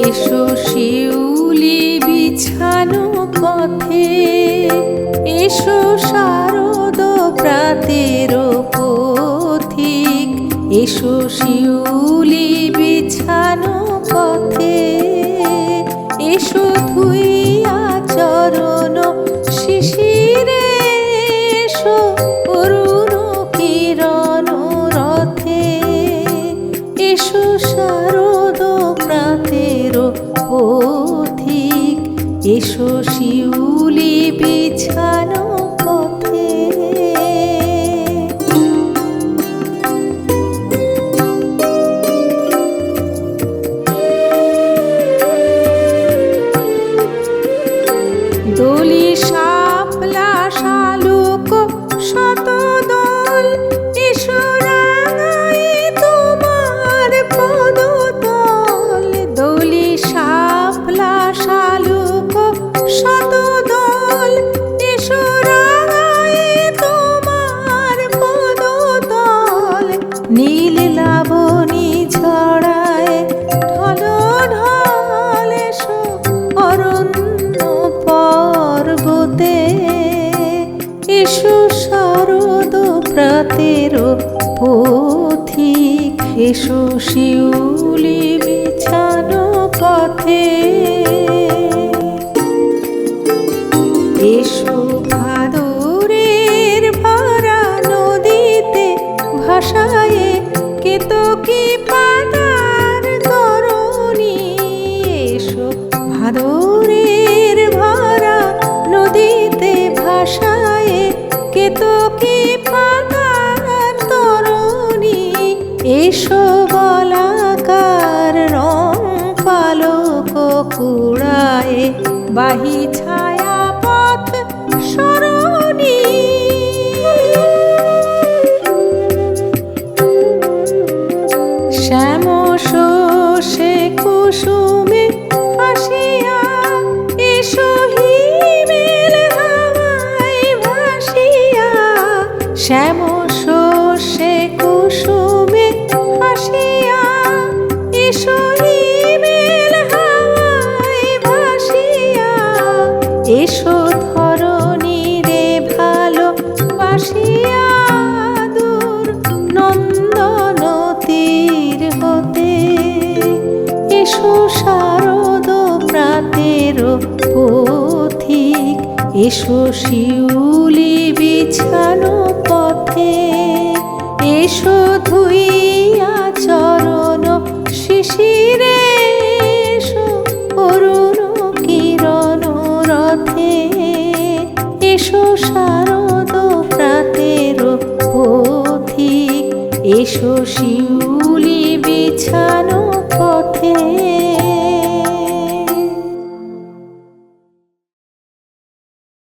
এসো শিউলি বিছানো পথে এসো শারদ প্রাতের পথিক এসো শিউলি শারদ প্রাতের পথিক এসো শিউলি বিছানো দলি শাপলা শালুক শত দল তোমার পদতল। নীল লাবণী ছড়ায় ঢল ঢল অরণ্য পর্বতে। এসো শারদ প্রাতের পথিক, এসো শিউলি পথে। এসো ভাদরের ভরা নদীতে ভাসায়ে কেতকী পাতার তরণী। এসো ভাদরের কুড়ায়ে বাহি ছায়া পথ সরণী। শ্যাম শোষে কুসুমে আসিয়া এসো শ্যাম এসো ধরণী রে ভালো বাসিয়া দূর নন্দন তীর হতে। এসো শারদ প্রাতের পথিক, এসো শিউলি বিছানো শিউলি বিছা